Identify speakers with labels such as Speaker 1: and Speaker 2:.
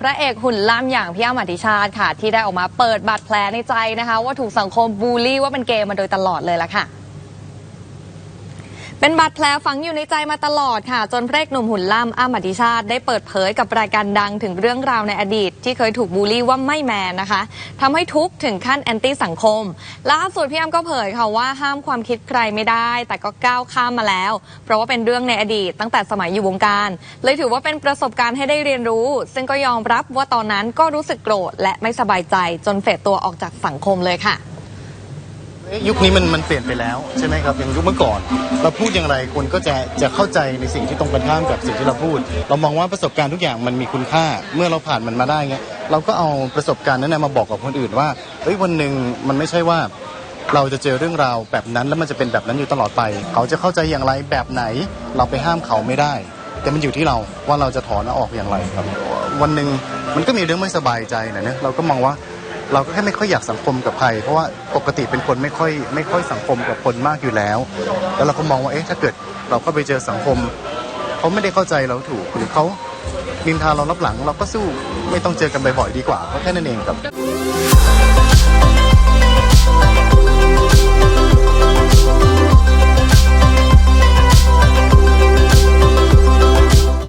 Speaker 1: พระเอกหุ่นล่ำอย่างพี่อ้ำอธิชาติค่ะ ที่ได้ออกมาเปิดบาดแผลในใจนะคะ ว่าถูกสังคมบูลลี่ว่าเป็นเกย์มาโดยตลอดเลยล่ะค่ะ เป็นบาดแผลฝังอยู่ในใจมาตลอดค่ะ จนพระเอกหนุ่มหุ่นล่ำอ้ำอธิชาติ ได้เปิดเผยกับรายการดังถึงเรื่องราวในอดีต ที่เคยถูกบูลลี่ว่าไม่แมนนะคะทำให้ทุกข์ถึงขั้นแอนตี้สังคมล่าสุดพี่อ้ำก็เผยค่ะว่าห้ามความคิดใครไม่ได้ แต่ก็ก้าวข้ามมาแล้ว เพราะว่าเป็นเรื่องในอดีต ตั้งแต่สมัยอยู่วงการ เลยถือว่าเป็นประสบการณ์ให้ได้เรียนรู้ ซึ่งก็ยอมรับว่าตอนนั้นก็รู้สึกโกรธและไม่สบายใจ จนเฟดตัวออกจากสังคมเลยค่ะ
Speaker 2: เอ๊ะยุคนี้มันมันเปลี่ยนไปแล้วใช่ไหมครับอย่างยุคเมื่อก่อน เราพูดอย่างไรคนก็จะจะเข้าใจในสิ่งที่ตรงกันข้ามกับสิ่งที่เราพูด เรามองว่าประสบการณ์ทุกอย่างมันมีคุณค่า เมื่อเราผ่านมันมาได้เงี้ยเราก็เอาประสบการณ์นั้นนะมาบอกกับคนอื่นว่าเฮ้ยวันหนึ่งมันไม่ใช่ว่าเราจะเจอเรื่องราวแบบนั้นแล้วมันจะเป็นแบบนั้นอยู่ตลอดไป เขาจะเข้าใจอย่างไรแบบไหน เราไปห้ามเขาไม่ได้ แต่มันอยู่ที่เราว่าเราจะถอนออกอย่างไรครับ วันหนึ่งมันก็มีเรื่องไม่สบายใจนะเนี่ยเราก็มองว่า เราก็แค่ไม่ค่อยอยากสังคมกับใคร เพราะว่าปกติเป็นคนไม่ค่อยไม่ค่อยสังคมกับคนมากอยู่แล้ว แล้วเราก็มองว่าเอ๊ะถ้าเกิดเราเข้าไปเจอสังคมเขาไม่ได้เข้าใจเราถูกหรือเขานินทาเรารับหลังเราก็สู้ไม่ต้องเจอกันบ่อยๆดีกว่าก็แค่นั้นเองครับ